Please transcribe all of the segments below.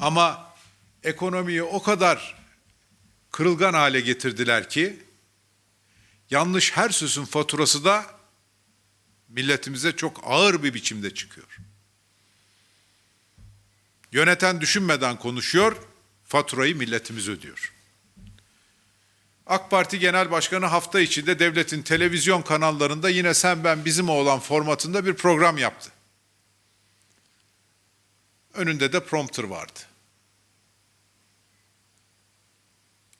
Ama ekonomiyi o kadar kırılgan hale getirdiler ki yanlış her sözün faturası da milletimize çok ağır bir biçimde çıkıyor. Yöneten düşünmeden konuşuyor, faturayı milletimiz ödüyor. AK Parti Genel Başkanı hafta içinde devletin televizyon kanallarında yine sen ben bizim oğlan formatında bir program yaptı. Önünde de prompter vardı.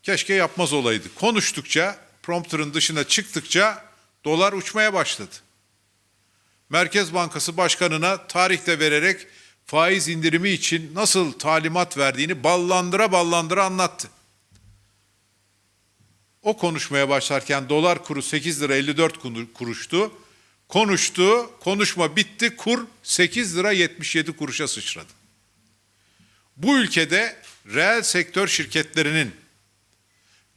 Keşke yapmaz olaydı. Konuştukça, prompterın dışına çıktıkça dolar uçmaya başladı. Merkez Bankası Başkanı'na tarihte vererek faiz indirimi için nasıl talimat verdiğini ballandıra ballandıra anlattı. O konuşmaya başlarken dolar kuru 8 lira 54 kuruştu. Konuştu, konuşma bitti, kur 8 lira 77 kuruşa sıçradı. Bu ülkede reel sektör şirketlerinin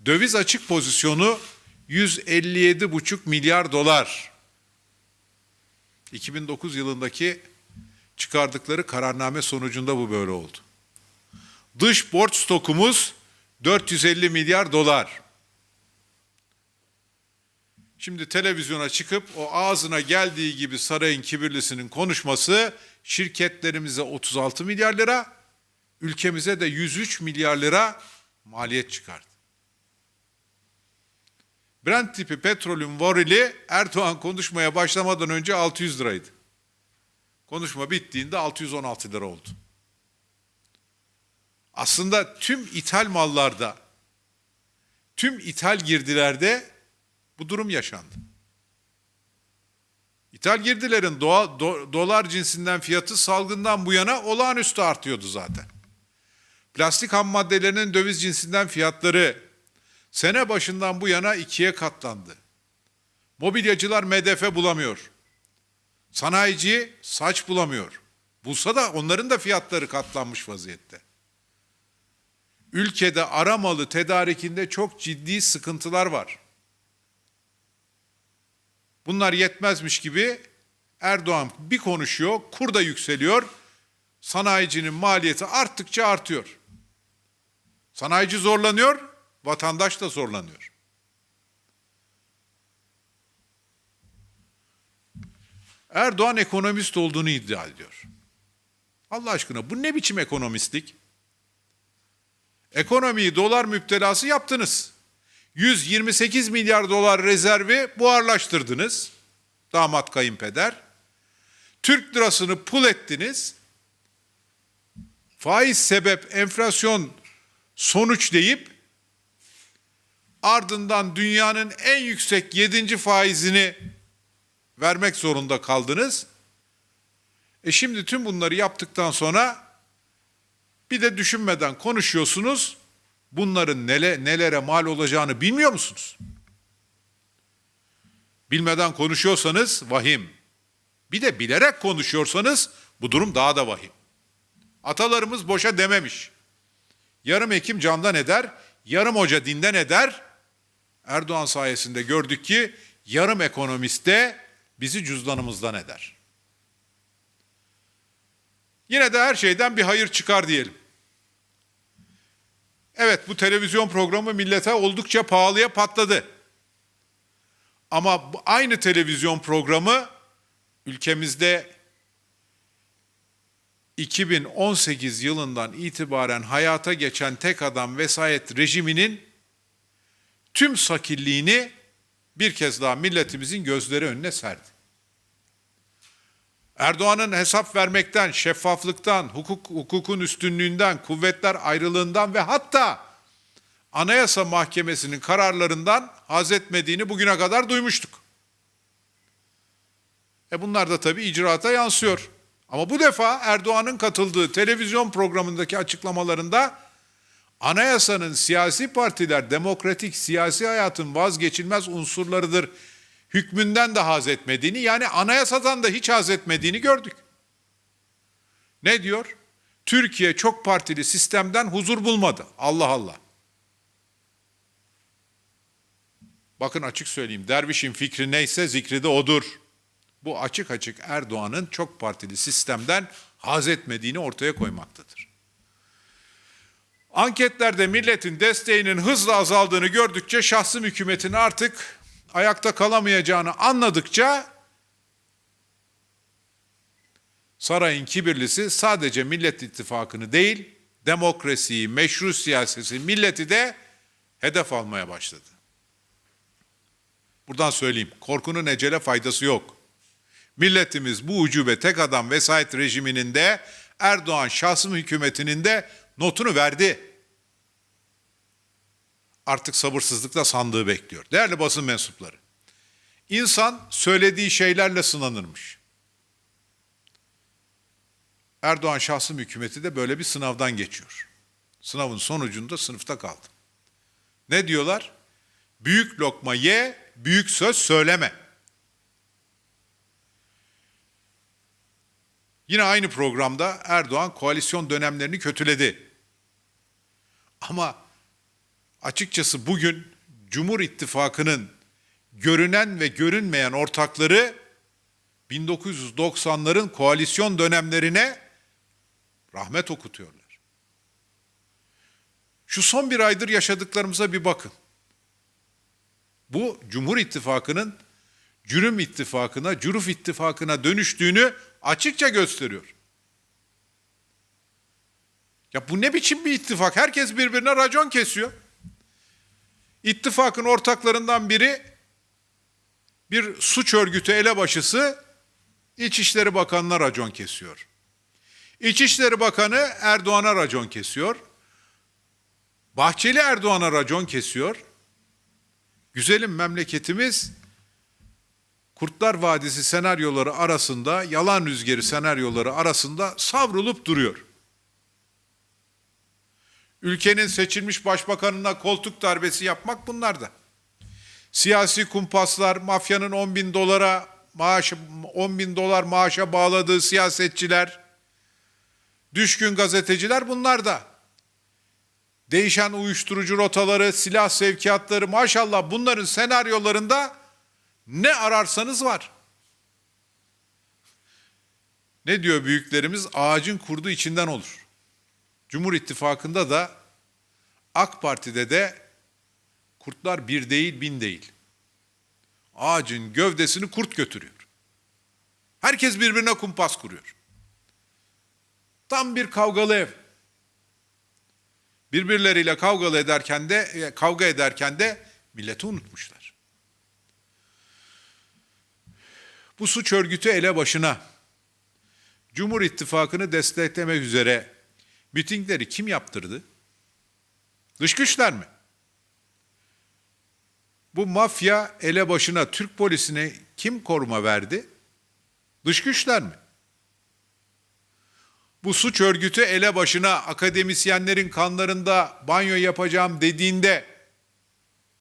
döviz açık pozisyonu 157,5 milyar dolar. 2009 yılındaki çıkardıkları kararname sonucunda bu böyle oldu. Dış borç stokumuz 450 milyar dolar. Şimdi televizyona çıkıp o ağzına geldiği gibi sarayın kibirlisinin konuşması şirketlerimize 36 milyar lira, ülkemize de 103 milyar lira maliyet çıkardı. Brent tipi petrolün varili Erdoğan konuşmaya başlamadan önce 600 liraydı. Konuşma bittiğinde 616 lira oldu. Aslında tüm ithal mallarda, tüm ithal girdilerde bu durum yaşandı. İthal girdilerin doğa, do, dolar cinsinden fiyatı salgından bu yana olağanüstü artıyordu zaten. Plastik ham maddelerinin döviz cinsinden fiyatları sene başından bu yana ikiye katlandı. Mobilyacılar MDF bulamıyor. Sanayici saç bulamıyor. Bulsa da onların da fiyatları katlanmış vaziyette. Ülkede aramalı tedarikinde çok ciddi sıkıntılar var. Bunlar yetmezmiş gibi Erdoğan bir konuşuyor, kur da yükseliyor. Sanayicinin maliyeti arttıkça artıyor. Sanayici zorlanıyor, vatandaş da zorlanıyor. Erdoğan ekonomist olduğunu iddia ediyor. Allah aşkına bu ne biçim ekonomistlik? Ekonomiyi dolar müptelası yaptınız. 128 milyar dolar rezervi buharlaştırdınız. Damat kayınpeder. Türk lirasını pul ettiniz. Faiz sebep enflasyon sonuç deyip ardından dünyanın en yüksek yedinci faizini vermek zorunda kaldınız. E şimdi tüm bunları yaptıktan sonra bir de düşünmeden konuşuyorsunuz. Bunların nele, nelere mal olacağını bilmiyor musunuz? Bilmeden konuşuyorsanız vahim. Bir de bilerek konuşuyorsanız bu durum daha da vahim. Atalarımız boşa dememiş. Yarım hekim candan eder, yarım hoca dinden eder. Erdoğan sayesinde gördük ki yarım ekonomist de bizi cüzdanımızdan eder. Yine de her şeyden bir hayır çıkar diyelim. Evet bu televizyon programı millete oldukça pahalıya patladı. Ama aynı televizyon programı ülkemizde 2018 yılından itibaren hayata geçen tek adam vesayet rejiminin tüm sakilliğini bir kez daha milletimizin gözleri önüne serdi. Erdoğan'ın hesap vermekten, şeffaflıktan, hukuk, hukukun üstünlüğünden, kuvvetler ayrılığından ve hatta Anayasa Mahkemesi'nin kararlarından haz etmediğini bugüne kadar duymuştuk. E bunlar da tabii icraata yansıyor. Ama bu defa Erdoğan'ın katıldığı televizyon programındaki açıklamalarında anayasanın siyasi partiler demokratik siyasi hayatın vazgeçilmez unsurlarıdır hükmünden de haz etmediğini yani anayasadan da hiç haz etmediğini gördük. Ne diyor? Türkiye çok partili sistemden huzur bulmadı. Allah Allah. Bakın açık söyleyeyim. Dervişin fikri neyse zikri de odur. Bu açık açık Erdoğan'ın çok partili sistemden haz etmediğini ortaya koymaktadır. Anketlerde milletin desteğinin hızla azaldığını gördükçe şahsım hükümetin artık ayakta kalamayacağını anladıkça sarayın kibirlisi sadece Millet İttifakı'nı değil, demokrasiyi, meşru siyaseti, milleti de hedef almaya başladı. Buradan söyleyeyim, korkunun ecele faydası yok. Milletimiz bu ucube tek adam vesayet rejiminin de Erdoğan şahsım hükümetinin de notunu verdi. Artık sabırsızlıkla sandığı bekliyor. Değerli basın mensupları, insan söylediği şeylerle sınanırmış. Erdoğan şahsım hükümeti de böyle bir sınavdan geçiyor. Sınavın sonucunda sınıfta kaldı. Ne diyorlar? Büyük lokma ye, büyük söz söyleme. Yine aynı programda Erdoğan koalisyon dönemlerini kötüledi. Ama açıkçası bugün Cumhur İttifakı'nın görünen ve görünmeyen ortakları 1990'ların koalisyon dönemlerine rahmet okutuyorlar. Şu son bir aydır yaşadıklarımıza bir bakın. Bu Cumhur İttifakı'nın cürüm ittifakına, cüruf ittifakına dönüştüğünü açıkça gösteriyor. Ya bu ne biçim bir ittifak? Herkes birbirine racon kesiyor. İttifakın ortaklarından biri bir suç örgütü elebaşısı İçişleri Bakanı'na racon kesiyor. İçişleri Bakanı Erdoğan'a racon kesiyor. Bahçeli Erdoğan'a racon kesiyor. Güzelim memleketimiz Kurtlar Vadisi senaryoları arasında, yalan rüzgarı senaryoları arasında savrulup duruyor. Ülkenin seçilmiş başbakanına koltuk darbesi yapmak bunlar da. Siyasi kumpaslar, mafyanın 10 bin dolara maaş, 10 bin dolar maaşa bağladığı siyasetçiler, düşkün gazeteciler bunlar da. Değişen uyuşturucu rotaları, silah sevkiyatları maşallah bunların senaryolarında ne ararsanız var. Ne diyor büyüklerimiz? Ağacın kurdu içinden olur. Cumhur İttifakı'nda da AK Parti'de de kurtlar bir değil bin değil. Ağacın gövdesini kurt götürüyor. Herkes birbirine kumpas kuruyor. Tam bir kavgalı ev. Birbirleriyle kavgalı ederken de e, kavga ederken de milleti unutmuşlar. Bu suç örgütü ele başına Cumhur İttifakı'nı desteklemek üzere mitingleri kim yaptırdı? Dış güçler mi? Bu mafya ele başına Türk polisine kim koruma verdi? Dış güçler mi? Bu suç örgütü ele başına akademisyenlerin kanlarında banyo yapacağım dediğinde